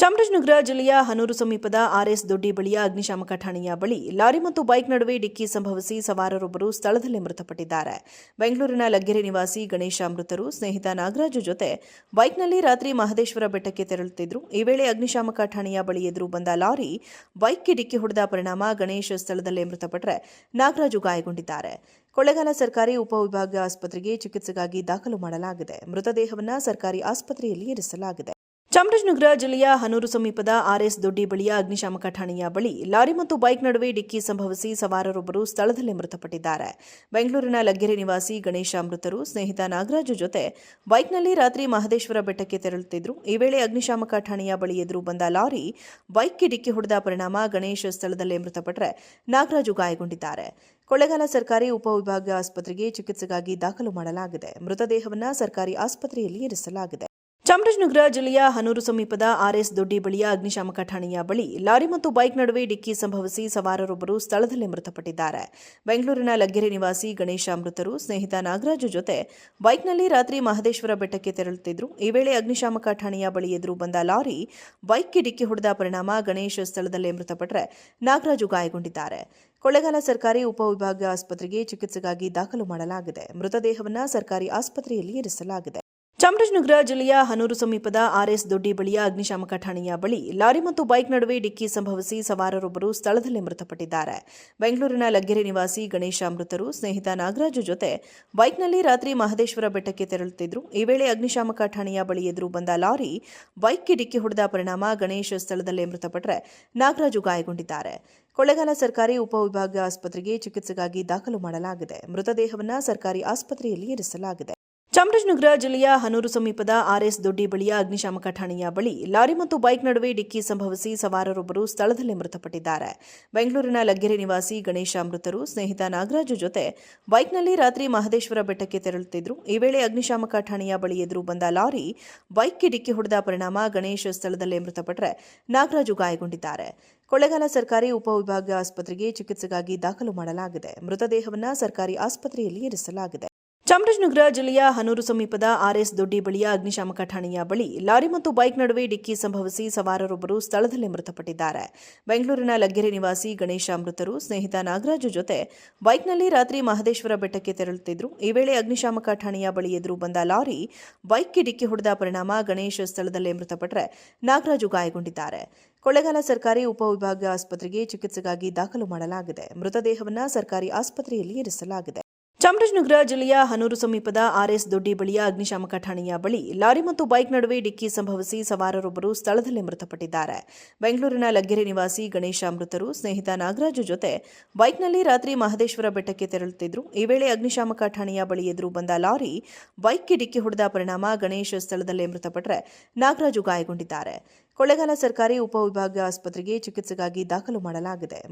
ಚಾಮರಾಜನಗರ ಜಿಲ್ಲೆಯ ಹನೂರು ಸಮೀಪದ ಆರ್ಎಸ್ ದೊಡ್ಡಿ ಬಳಿಯ ಅಗ್ನಿಶಾಮಕ ಠಾಣೆಯ ಬಳಿ ಲಾರಿ ಮತ್ತು ಬೈಕ್ ನಡುವೆ ಡಿಕ್ಕಿ ಸಂಭವಿಸಿ ಸವಾರರೊಬ್ಬರು ಸ್ಥಳದಲ್ಲೇ ಮೃತಪಟ್ಟಿದ್ದಾರೆ. ಬೆಂಗಳೂರಿನ ಲಗ್ಗೆರೆ ನಿವಾಸಿ ಗಣೇಶ ಮೃತರು, ಸ್ನೇಹಿತ ನಾಗರಾಜು ಜೊತೆ ಬೈಕ್ನಲ್ಲಿ ರಾತ್ರಿ ಮಹದೇಶ್ವರ ಬೆಟ್ಟಕ್ಕೆ ತೆರಳುತ್ತಿದ್ದರು ಈ ವೇಳೆ ಅಗ್ನಿಶಾಮಕ ಠಾಣೆಯ ಬಳಿ ಎದುರು ಬಂದ ಲಾರಿ ಬೈಕ್ಗೆ ಡಿಕ್ಕಿ ಹೊಡೆದ ಪರಿಣಾಮ ಗಣೇಶ್ ಸ್ಥಳದಲ್ಲೇ ಮೃತಪಟ್ಟರೆ ನಾಗರಾಜು ಗಾಯಗೊಂಡಿದ್ದಾರೆ. ಕೊಳ್ಳೇಗಾಲ ಸರ್ಕಾರಿ ಉಪವಿಭಾಗ ಆಸ್ಪತ್ರೆಗೆ ಚಿಕಿತ್ಸೆಗಾಗಿ ದಾಖಲು ಮಾಡಲಾಗಿದೆ. ಮೃತದೇಹವನ್ನು ಸರ್ಕಾರಿ ಆಸ್ಪತ್ರೆಯಲ್ಲಿ ಇರಿಸಲಾಗಿದೆ. ಚಾಮರಾಜನಗರ ಜಿಲ್ಲೆಯ ಹನೂರು ಸಮೀಪದ ಆರ್ಎಸ್ ದೊಡ್ಡಿ ಬಳಿಯ ಅಗ್ನಿಶಾಮಕ ಠಾಣೆಯ ಬಳಿ ಲಾರಿ ಮತ್ತು ಬೈಕ್ ನಡುವೆ ಡಿಕ್ಕಿ ಸಂಭವಿಸಿ ಸವಾರರೊಬ್ಬರು ಸ್ಥಳದಲ್ಲೇ ಮೃತಪಟ್ಟಿದ್ದಾರೆ. ಬೆಂಗಳೂರಿನ ಲಗ್ಗೆರೆ ನಿವಾಸಿ ಗಣೇಶ ಮೃತರು, ಸ್ನೇಹಿತ ನಾಗರಾಜು ಜೊತೆ ಬೈಕ್ನಲ್ಲಿ ರಾತ್ರಿ ಮಹದೇಶ್ವರ ಬೆಟ್ಟಕ್ಕೆ ತೆರಳುತ್ತಿದ್ದರು ಈ ವೇಳೆ ಅಗ್ನಿಶಾಮಕ ಠಾಣೆಯ ಬಳಿ ಎದುರು ಬಂದ ಲಾರಿ ಬೈಕ್ಗೆ ಡಿಕ್ಕಿ ಹೊಡೆದ ಪರಿಣಾಮ ಗಣೇಶ್ ಸ್ಥಳದಲ್ಲೇ ಮೃತಪಟ್ಟರೆ ನಾಗರಾಜು ಗಾಯಗೊಂಡಿದ್ದಾರೆ. ಕೊಳ್ಳೇಗಾಲ ಸರ್ಕಾರಿ ಉಪವಿಭಾಗ ಆಸ್ಪತ್ರೆಗೆ ಚಿಕಿತ್ಸೆಗಾಗಿ ದಾಖಲು ಮಾಡಲಾಗಿದೆ. ಮೃತದೇಹವನ್ನು ಸರ್ಕಾರಿ ಆಸ್ಪತ್ರೆಯಲ್ಲಿ ಇರಿಸಲಾಗಿದೆ. ಚಾಮರಾಜನಗರ ಜಿಲ್ಲೆಯ ಹನೂರು ಸಮೀಪದ ಆರ್ಎಸ್ ದೊಡ್ಡಿ ಬಳಿಯ ಅಗ್ನಿಶಾಮಕ ಠಾಣೆಯ ಬಳಿ ಲಾರಿ ಮತ್ತು ಬೈಕ್ ನಡುವೆ ಡಿಕ್ಕಿ ಸಂಭವಿಸಿ ಸವಾರರೊಬ್ಬರು ಸ್ಥಳದಲ್ಲೇ ಮೃತಪಟ್ಟಿದ್ದಾರೆ. ಬೆಂಗಳೂರಿನ ಲಗ್ಗೆರೆ ನಿವಾಸಿ ಗಣೇಶ ಮೃತರು, ಸ್ನೇಹಿತ ನಾಗರಾಜು ಜೊತೆ ಬೈಕ್ನಲ್ಲಿ ರಾತ್ರಿ ಮಹದೇಶ್ವರ ಬೆಟ್ಟಕ್ಕೆ ತೆರಳುತ್ತಿದ್ದರು ಈ ವೇಳೆ ಅಗ್ನಿಶಾಮಕ ಠಾಣೆಯ ಬಳಿ ಎದುರು ಬಂದ ಲಾರಿ ಬೈಕ್ಗೆ ಡಿಕ್ಕಿ ಹೊಡೆದ ಪರಿಣಾಮ ಗಣೇಶ್ ಸ್ಥಳದಲ್ಲೇ ಮೃತಪಟ್ಟರೆ ನಾಗರಾಜು ಗಾಯಗೊಂಡಿದ್ದಾರೆ. ಕೊಳ್ಳೇಗಾಲ ಸರ್ಕಾರಿ ಉಪವಿಭಾಗ ಆಸ್ಪತ್ರೆಗೆ ಚಿಕಿತ್ಸೆಗಾಗಿ ದಾಖಲು ಮಾಡಲಾಗಿದೆ. ಮೃತದೇಹವನ್ನು ಸರ್ಕಾರಿ ಆಸ್ಪತ್ರೆಯಲ್ಲಿ ಇರಿಸಲಾಗಿದೆ. ಚಾಮರಾಜನಗರ ಜಿಲ್ಲೆಯ ಹನೂರು ಸಮೀಪದ ಆರ್ಎಸ್ ದೊಡ್ಡಿ ಬಳಿಯ ಅಗ್ನಿಶಾಮಕ ಠಾಣೆಯ ಬಳಿ ಲಾರಿ ಮತ್ತು ಬೈಕ್ ನಡುವೆ ಡಿಕ್ಕಿ ಸಂಭವಿಸಿ ಸವಾರರೊಬ್ಬರು ಸ್ಥಳದಲ್ಲೇ ಮೃತಪಟ್ಟಿದ್ದಾರೆ. ಬೆಂಗಳೂರಿನ ಲಗ್ಗೆರೆ ನಿವಾಸಿ ಗಣೇಶ ಮೃತರು, ಸ್ನೇಹಿತ ನಾಗರಾಜು ಜೊತೆ ಬೈಕ್ನಲ್ಲಿ ರಾತ್ರಿ ಮಹದೇಶ್ವರ ಬೆಟ್ಟಕ್ಕೆ ತೆರಳುತ್ತಿದ್ದರು ಈ ವೇಳೆ ಅಗ್ನಿಶಾಮಕ ಠಾಣೆಯ ಬಳಿ ಎದುರು ಬಂದ ಲಾರಿ ಬೈಕ್ಗೆ ಡಿಕ್ಕಿ ಹೊಡೆದ ಪರಿಣಾಮ ಗಣೇಶ ಸ್ಥಳದಲ್ಲೇ ಮೃತಪಟ್ಟರೆ ನಾಗರಾಜು ಗಾಯಗೊಂಡಿದ್ದಾರೆ. ಕೊಳ್ಳೇಗಾಲ ಸರ್ಕಾರಿ ಉಪವಿಭಾಗ ಆಸ್ಪತ್ರೆಗೆ ಚಿಕಿತ್ಸೆಗಾಗಿ ದಾಖಲು ಮಾಡಲಾಗಿದೆ. ಮೃತದೇಹವನ್ನು ಸರ್ಕಾರಿ ಆಸ್ಪತ್ರೆಯಲ್ಲಿ ಇರಿಸಲಾಗಿದೆ. ಚಾಮರಾಜನಗರ ಜಿಲ್ಲೆಯ ಹನೂರು ಸಮೀಪದ ಆರ್ಎಸ್ ದೊಡ್ಡಿ ಬಳಿಯ ಅಗ್ನಿಶಾಮಕ ಠಾಣೆಯ ಬಳಿ ಲಾರಿ ಮತ್ತು ಬೈಕ್ ನಡುವೆ ಡಿಕ್ಕಿ ಸಂಭವಿಸಿ ಸವಾರರೊಬ್ಬರು ಸ್ಥಳದಲ್ಲೇ ಮೃತಪಟ್ಟಿದ್ದಾರೆ. ಬೆಂಗಳೂರಿನ ಲಗ್ಗೆರೆ ನಿವಾಸಿ ಗಣೇಶ ಮೃತರು, ಸ್ನೇಹಿತ ನಾಗರಾಜು ಜೊತೆ ಬೈಕ್ನಲ್ಲಿ ರಾತ್ರಿ ಮಹದೇಶ್ವರ ಬೆಟ್ಟಕ್ಕೆ ತೆರಳುತ್ತಿದ್ದರು ಈ ವೇಳೆ ಅಗ್ನಿಶಾಮಕ ಠಾಣೆಯ ಬಳಿ ಎದುರು ಬಂದ ಲಾರಿ ಬೈಕ್ಗೆ ಡಿಕ್ಕಿ ಹೊಡೆದ ಪರಿಣಾಮ ಗಣೇಶ್ ಸ್ಥಳದಲ್ಲೇ ಮೃತಪಟ್ಟರೆ ನಾಗರಾಜು ಗಾಯಗೊಂಡಿದ್ದಾರೆ. ಕೊಳ್ಳೇಗಾಲ ಸರ್ಕಾರಿ ಉಪವಿಭಾಗ ಆಸ್ಪತ್ರೆಗೆ ಚಿಕಿತ್ಸೆಗಾಗಿ ದಾಖಲು ಮಾಡಲಾಗಿದೆ. ಮೃತದೇಹವನ್ನು ಸರ್ಕಾರಿ ಆಸ್ಪತ್ರೆಯಲ್ಲಿ ಇರಿಸಲಾಗಿದೆ. ಚಾಮರಾಜನಗರ ಜಿಲ್ಲೆಯ ಹನೂರು ಸಮೀಪದ ಆರ್ಎಸ್ ದೊಡ್ಡಿ ಬಳಿಯ ಅಗ್ನಿಶಾಮಕ ಠಾಣೆಯ ಬಳಿ ಲಾರಿ ಮತ್ತು ಬೈಕ್ ನಡುವೆ ಡಿಕ್ಕಿ ಸಂಭವಿಸಿ ಸವಾರರೊಬ್ಬರು ಸ್ಥಳದಲ್ಲೇ ಮೃತಪಟ್ಟಿದ್ದಾರೆ. ಬೆಂಗಳೂರಿನ ಲಗ್ಗೆರೆ ನಿವಾಸಿ ಗಣೇಶ ಮೃತರು, ಸ್ನೇಹಿತ ನಾಗರಾಜು ಜೊತೆ ಬೈಕ್ನಲ್ಲಿ ರಾತ್ರಿ ಮಹದೇಶ್ವರ ಬೆಟ್ಟಕ್ಕೆ ತೆರಳುತ್ತಿದ್ದರು ಈ ವೇಳೆ ಅಗ್ನಿಶಾಮಕ ಠಾಣೆಯ ಬಳಿ ಎದುರು ಬಂದ ಲಾರಿ ಬೈಕ್ಗೆ ಡಿಕ್ಕಿ ಹೊಡೆದ ಪರಿಣಾಮ ಗಣೇಶ್ ಸ್ಥಳದಲ್ಲೇ ಮೃತಪಟ್ಟರೆ ನಾಗರಾಜು ಗಾಯಗೊಂಡಿದ್ದಾರೆ. ಕೊಳ್ಳೇಗಾಲ ಸರ್ಕಾರಿ ಉಪವಿಭಾಗ ಆಸ್ಪತ್ರೆಗೆ ಚಿಕಿತ್ಸೆಗಾಗಿ ದಾಖಲು ಮಾಡಲಾಗಿದೆ. ಮೃತದೇಹವನ್ನು ಸರ್ಕಾರಿ ಆಸ್ಪತ್ರೆಯಲ್ಲಿ ಇರಿಸಲಾಗಿದೆ. ಚಾಮರಾಜನಗರ ಜಿಲ್ಲೆಯ ಹನೂರು ಸಮೀಪದ ಆರ್ಎಸ್ ದೊಡ್ಡಿ ಬಳಿಯ ಅಗ್ನಿಶಾಮಕ ಠಾಣೆಯ ಬಳಿ ಲಾರಿ ಮತ್ತು ಬೈಕ್ ನಡುವೆ ಡಿಕ್ಕಿ ಸಂಭವಿಸಿ ಸವಾರರೊಬ್ಬರು ಸ್ಥಳದಲ್ಲೇ ಮೃತಪಟ್ಟಿದ್ದಾರೆ. ಬೆಂಗಳೂರಿನ ಲಗ್ಗೆರೆ ನಿವಾಸಿ ಗಣೇಶ ಮೃತರು, ಸ್ನೇಹಿತ ನಾಗರಾಜು ಜೊತೆ ಬೈಕ್ನಲ್ಲಿ ರಾತ್ರಿ ಮಹದೇಶ್ವರ ಬೆಟ್ಟಕ್ಕೆ ತೆರಳುತ್ತಿದ್ದರು ಈ ವೇಳೆ ಅಗ್ನಿಶಾಮಕ ಠಾಣೆಯ ಬಳಿ ಎದುರು ಬಂದ ಲಾರಿ ಬೈಕ್ಗೆ ಡಿಕ್ಕಿ ಹೊಡೆದ ಪರಿಣಾಮ ಗಣೇಶ ಸ್ಥಳದಲ್ಲೇ ಮೃತಪಟ್ಟರೆ ನಾಗರಾಜು ಗಾಯಗೊಂಡಿದ್ದಾರೆ. ಕೊಳ್ಳೇಗಾಲ ಸರ್ಕಾರಿ ಉಪವಿಭಾಗ ಆಸ್ಪತ್ರೆಗೆ ಚಿಕಿತ್ಸೆಗಾಗಿ ದಾಖಲು ಮಾಡಲಾಗಿದೆ.